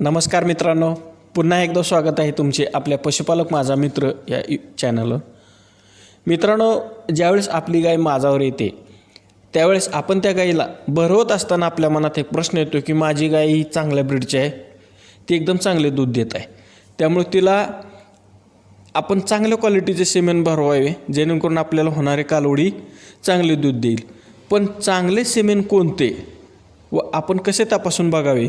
नमस्कार मित्रांनो. पुन्हा एकदा स्वागत आहे तुमचे आपल्या पशुपालक माझा मित्र या यू- चॅनलवर मित्रांनो ज्यावेळेस आपली गाय माझावर येते त्यावेळेस आपण त्या गाईला भरवत असताना आपल्या मनात एक प्रश्न येतो की माझी गाय ही चांगल्या ब्रीडची आहे. ती एकदम चांगले दूध देत आहे. त्यामुळे तिला आपण चांगल्या क्वालिटीचे सिमेंट भरवावे जेणेकरून आपल्याला होणारे कालवडी चांगले दूध देईल. पण चांगले सिमेंट कोणते व आपण कसे तपासून बघावे?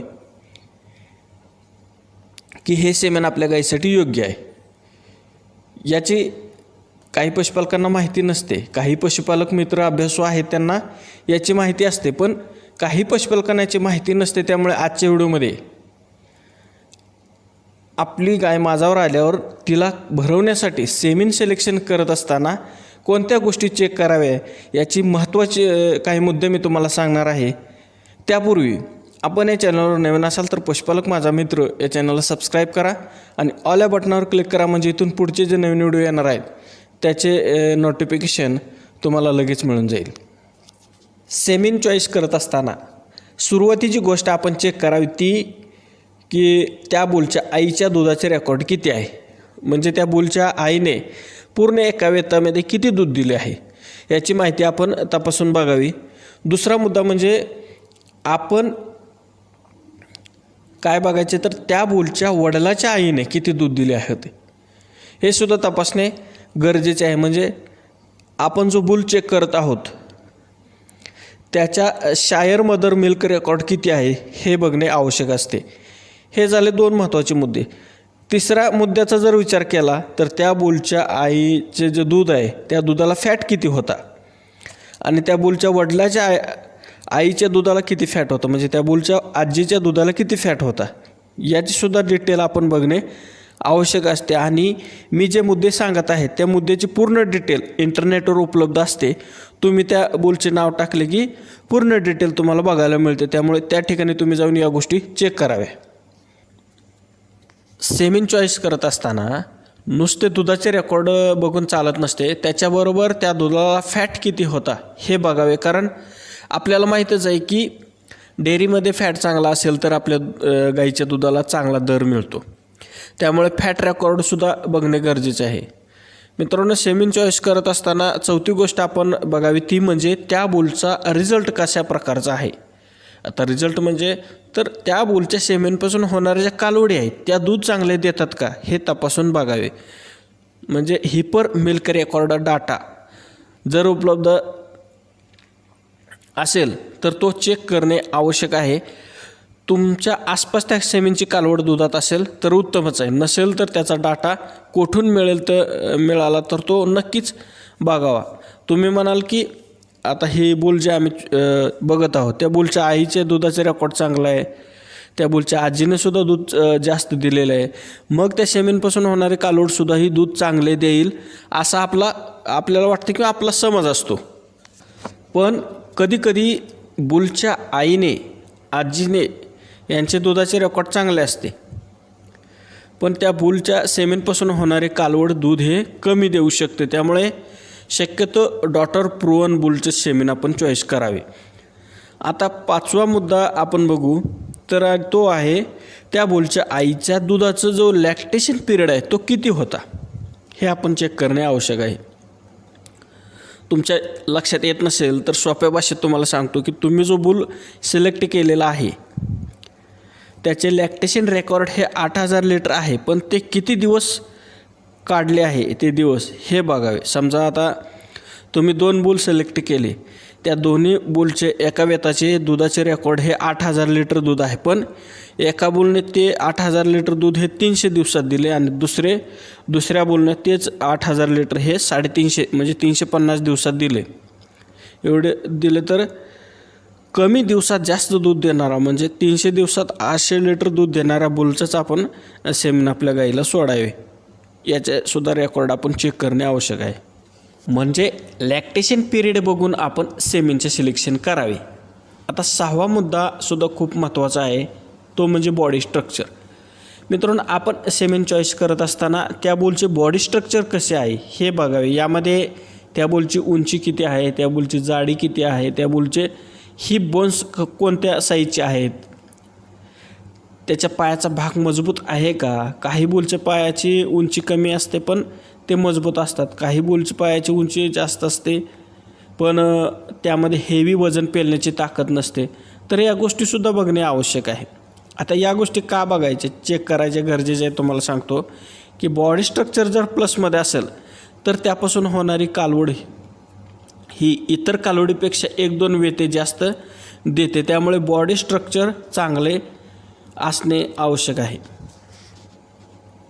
की हे सेमेन आपल्या गाईसाठी योग्य आहे. याची काही पशुपालकांना माहिती नसते. काही पशुपालक मित्र अभ्यासू आहेत त्यांना याची माहिती असते पण काही पशुपालकांना याची माहिती नसते त्यामुळे आजच्या व्हिडिओमध्ये आपली गाय माझावर आल्यावर तिला भरवण्यासाठी सेमिन सिलेक्शन करत असताना कोणत्या गोष्टी चेक कराव्या याची महत्त्वाची काही मुद्दे मी तुम्हाला सांगणार आहे. त्यापूर्वी आपण या चॅनलवर नवीन असाल तर पशुपालक माझा मित्र या चॅनलला सबस्क्राईब करा आणि ऑल या बटनावर क्लिक करा म्हणजे इथून पुढचे जे नवीन व्हिडिओ येणार आहेत त्याचे नोटिफिकेशन तुम्हाला लगेच मिळून जाईल. सेमिन चॉईस करत असताना सुरुवातीची गोष्ट आपण चेक करावी ती की त्या बुलच्या आईच्या दुधाचे रेकॉर्ड किती आहे. म्हणजे त्या बुलच्या आईने पूर्ण एका वेतामध्ये किती दूध दिले आहे याची माहिती आपण तपासून बघावी. दुसरा मुद्दा म्हणजे आपण काय बघायचे तर त्या बोलच्या वडिलाच्या आईने किती दूध दिले आहे होते हे सुद्धा तपासणे गरजेचे आहे. म्हणजे आपण जो बुल चेक करत आहोत त्याच्या शायर मदर मिल्क रेकॉर्ड किती आहे हे बघणे आवश्यक असते. हे झाले दोन महत्त्वाचे मुद्दे. तिसऱ्या मुद्द्याचा जर विचार केला तर त्या बुलच्या आईचे जे दूध आहे त्या दुधाला फॅट किती होता? आणि त्या बुलच्या वडिलाच्या आई आईच्या दुधाला किती फॅट होतं? म्हणजे त्या बुलच्या आजीच्या दुधाला किती फॅट होता? याचीसुद्धा डिटेल आपण बघणे आवश्यक असते. आणि मी जे मुद्दे सांगत आहे त्या मुद्द्याची पूर्ण डिटेल इंटरनेटवर उपलब्ध असते. तुम्ही त्या बुलचे नाव टाकले की पूर्ण डिटेल तुम्हाला बघायला मिळते. त्यामुळे त्या ठिकाणी तुम्ही जाऊन या गोष्टी चेक कराव्या. सेमिन चॉईस करत असताना नुसते दुधाचे रेकॉर्ड बघून चालत नसते. त्याच्याबरोबर त्या दुधाला फॅट किती होता हे बघावे. कारण आपल्याला माहीतच आहे की डेअरीमध्ये फॅट चांगला असेल तर आपल्या गाईच्या दुधाला चांगला दर मिळतो. त्यामुळे फॅट रेकॉर्डसुद्धा बघणे गरजेचे आहे. मित्रांनो सेमिन चॉईस करत असताना चौथी गोष्ट आपण बघावी ती म्हणजे त्या बुलचा रिझल्ट कशा प्रकारचा आहे. आता रिझल्ट म्हणजे तर त्या बुलच्या सेमेनपासून होणाऱ्या ज्या कालवडी आहेत त्या दूध चांगले देतात का हे तपासून बघावे. म्हणजे हिपर मिल्क रेकॉर्ड डाटा जर उपलब्ध असेल तर तो चेक करणे आवश्यक आहे. तुमच्या आसपास त्या सेमीनची कालवड दुधात असेल तर उत्तमच आहे. नसेल तर त्याचा डाटा कोठून मिळेल तर मिळाला तर तो नक्कीच बघावा. तुम्ही म्हणाल की आता हे बुल जे आम्ही बघत आहोत त्या बुलच्या आईच्या दुधाचा रेकॉर्ड चांगला आहे. त्या बुलच्या आजीनेसुद्धा दूध जास्त दिलेलं आहे. मग त्या शेमींपासून होणारे कालोडसुद्धा ही दूध चांगले देईल असा आपला आपल्याला वाटतं किंवा आपला समज असतो. पण कधीकधी बुलच्या आईने आजीने यांचे दुधाचे रेकॉर्ड चांगले असते. पण त्या बुलच्या सेमेनपासून होणारे कालवड दूध हे कमी देऊ शकते. त्यामुळे शक्यतो डॉटर प्रुवन बुलचे सेमेन आपण चॉईस करावे. आता पाचवा मुद्दा आपण बघू. तर तो आहे त्या बुलच्या आईच्या दुधाचा जो लॅक्टेशन पिरियड आहे तो किती होता? हे आपण चेक करणे आवश्यक आहे. तुमच्या लक्षात येत नसेल तर सोप्या भाषेत तुम्हाला सांगतो की तुम्ही जो बुल सिलेक्ट केलेला आहे त्याचे लॅक्टेशन रेकॉर्ड हे आठ हजार लिटर आहे पण ते किती दिवस काढले आहे ते दिवस हे बघावे. समजा आता तुम्ही दोन बुल सिलेक्ट केले त्या दोन्ही बुलचे एका वेताचे दुधाचे रेकॉर्ड हे आठ हजार लिटर दूध आहे. पण एका बुलने ते आठ हजार लिटर दूध हे तीनशे दिवसात दिले आणि दुसरे दुसऱ्या बुलने तेच आठ हजार लिटर हे साडेतीनशे म्हणजे तीनशे पन्नास दिवसात दिले. एवढे दिले तर कमी दिवसात जास्त दूध देणारा म्हणजे तीनशे दिवसात आठशे लिटर दूध देणाऱ्या बुलचंच आपण सेमिन आपल्या गाईला सोडावे. याचेसुद्धा रेकॉर्ड आपण चेक करणे आवश्यक आहे. म्हणजे लॅक्टेशन पिरियड बघून आपण सेमींचे सिलेक्शन करावे. आता सहावा मुद्दा सुद्धा खूप महत्त्वाचा आहे तो म्हणजे बॉडी स्ट्रक्चर मित्रांनो आपण सेमेन चॉईस करत असताना त्या बोलचे बॉडी स्ट्रक्चर कसे आहे हे बघावे. यामध्ये त्या बोलची उंची किती आहे त्या बोलची जाडी किती आहे त्या बोलचे ही बोन्स कोणत्या साईजचे आहेत? त्याच्या पायाचा भाग मजबूत आहे का? काही बोलच्या पायाची उंची कमी असते पण ते मजबूत असतात. काही बोलचपायाची पायाची उंची जास्त असते पण त्यामध्ये हेवी वजन पेलण्याची ताकद नसते. तर या गोष्टीसुद्धा बघणे आवश्यक आहे. आता या गोष्टी का बघायच्या? चेक करायच्या गरजेचे आहे तुम्हाला सांगतो. की बॉडी स्ट्रक्चर जर प्लसमध्ये असेल तर त्यापासून होणारी कालवड ही इतर कालवडीपेक्षा एक दोन वेते जास्त देते. त्यामुळे बॉडी स्ट्रक्चर चांगले असणे आवश्यक आहे.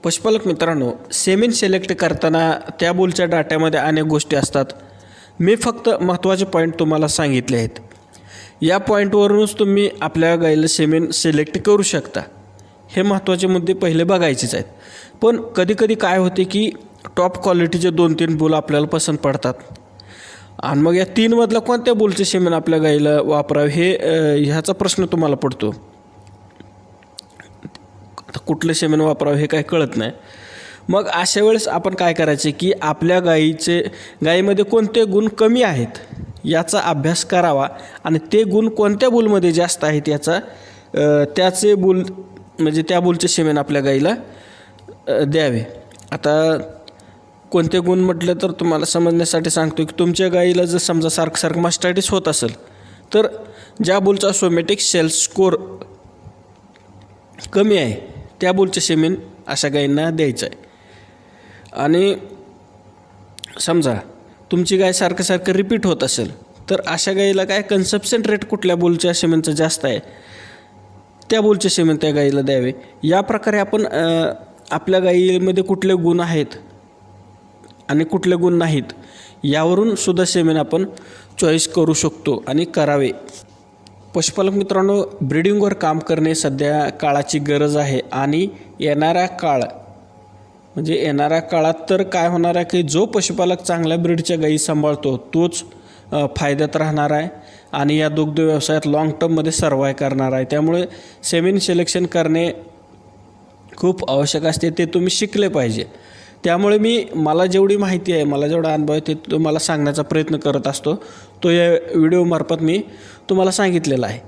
पशुपालक मित्रांनो सेमिन सिलेक्ट करताना त्या बुलच्या डाट्यामध्ये अनेक गोष्टी असतात. मी फक्त महत्त्वाचे पॉईंट तुम्हाला सांगितले आहेत. या पॉईंटवरूनच तुम्ही आपल्या गाईला सेमिन सिलेक्ट करू शकता. हे महत्त्वाचे मुद्दे पहिले बघायचेच आहेत. पण कधीकधी काय होते की टॉप क्वालिटीचे दोन तीन बुल आपल्याला पसंत पडतात. आणि मग या तीनमधलं कोणत्या बुलचे सेमिन आपल्या गाईला वापरावे हे ह्याचा प्रश्न तुम्हाला पडतो. कुठलं शेमेन वापरावं हे काही कळत नाही. मग अशा वेळेस आपण काय करायचे की आपल्या गाईचे गाईमध्ये कोणते गुण कमी आहेत याचा अभ्यास करावा आणि ते गुण कोणत्या बुलमध्ये जास्त आहेत याचा त्याचे बुल म्हणजे त्या बुलचे शेमेन आपल्या गाईला द्यावे. आता कोणते गुण म्हटलं तर तुम्हाला समजण्यासाठी सांगतो की तुमच्या गाईला जर समजा सारखं सारखं मास्टायटिस होत असेल तर ज्या बुलचा सोमॅटिक सेल स्कोर कमी आहे त्या बुलचे सेमेन अशा गायींना द्यायचं आहे आणि समजा तुमची गाय सारखं सारखं रिपीट होत असेल तर अशा गाईला काय कन्सप्शन रेट कुठल्या बोलच्या सेमेनचं जास्त आहे? त्या बोलच्या सेमेन त्या गाईला द्यावे. या प्रकारे आपण आपल्या गाईमध्ये कुठले गुण आहेत आणि कुठले गुण नाहीत यावरून सुद्धा सेमेन आपण चॉईस करू शकतो आणि करावे. पशुपालक मित्रांनो ब्रिडिंगवर काम करणे सध्या काळाची गरज आहे आणि येणारा काळ म्हणजे येणाऱ्या काळात तर काय होणार आहे की जो पशुपालक चांगल्या ब्रीडच्या गायी सांभाळतो तोच फायद्यात राहणार आहे आणि या दुग्ध व्यवसायात लाँग टर्ममध्ये सर्वाय करणार आहे. त्यामुळे सेमिन सिलेक्शन करणे खूप आवश्यक असते ते तुम्ही शिकले पाहिजे. त्यामुळे मी मला जेवढी माहिती आहे मला जेवढा अनुभव आहे ते तुम्हाला सांगण्याचा प्रयत्न करत असतो. तो या व्हिडिओमार्फत मी तुम्हाला सांगितलेला आहे.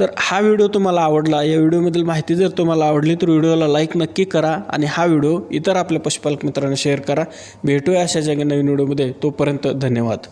तर हा व्हिडिओ तुम्हाला आवडला या व्हिडिओमधील माहिती जर तुम्हाला आवडली तर व्हिडिओला लाईक नक्की करा आणि हा व्हिडिओ इतर आपल्या पशुपालक मित्रांना शेअर करा. भेटूया अशा जगा नवीन व्हिडिओमध्ये तोपर्यंत धन्यवाद.